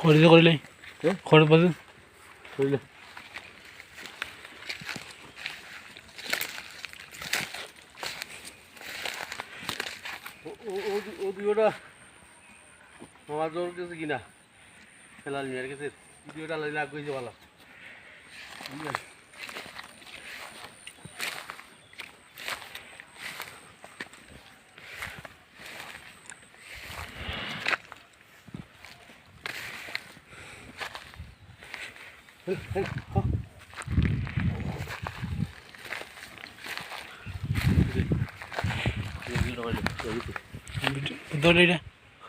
কৰিলে কৰিলে? ঘৰত পালে কৰিলে ও ভিডিওটা আমার জোর গেছে কিনা? খেলার নিয়ে গেছে। ভিডিওটা লাইলে আগে যে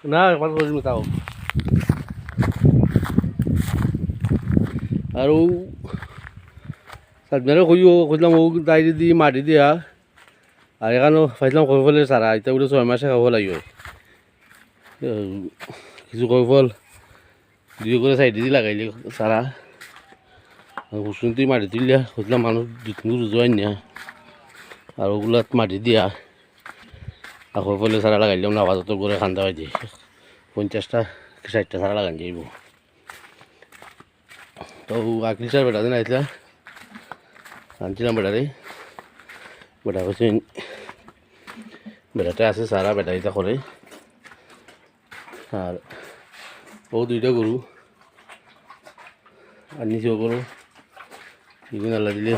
না তাও। কৈছিলাম ও তাই যদি মাৰি দিয়া আৰু সেইকাৰণে ভাবিছিলাম কৈ ফেলে চাৰা এতিয়া বোলে ছয় মাছে খাব লাগিব। কিছু কৈ ফল, দুই করে চাইডে দি লাগাইলে চারা। কুসুমটি মাটি দিলে মানুহ দুই তিনি রোজোয়াই নিয়া। আর ওগুলাত মাটি দিয়া। আকৌ ফলে চারা লাগাইলাম না বাজারত করে খান্দা হয় দিয়ে। পঞ্চাশটা ষাটটা চারা লাগান যাইব তো আকিল স্যার বেটা দিন আইসলা আনছিলাম বেটারে বেটা কৈছে, বেটাতে আছে সারা বেটা এটা করে আর ও দুইটা গরু আর নিচেও গরু আল্লাহ দিলে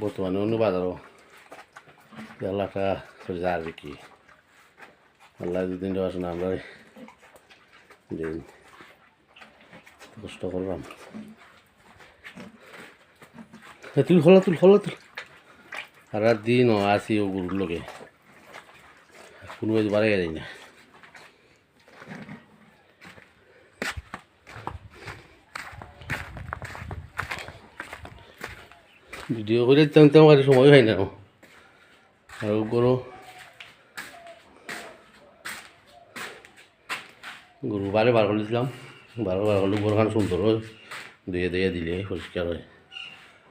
বর্তমানে অন্য বাজারও আল্লাহ টাকা আর কি। আল্লাহ দুদিন দেওয়া শোনা আমরা দিন কষ্ট করলাম। তুই হলা তুল হলা তুল। রাত দিন আসি ও গরুর লোকে কোনো বারে যাই না। ভিডিও করে তেমন তেমন কাছে সময় হয় না। আর গরু গরু বারে বার করেছিলাম বারো বার করলে গরুখান সুন্দর হয়। ধুয়ে ধুয়ে দিলে পরিষ্কার হয়।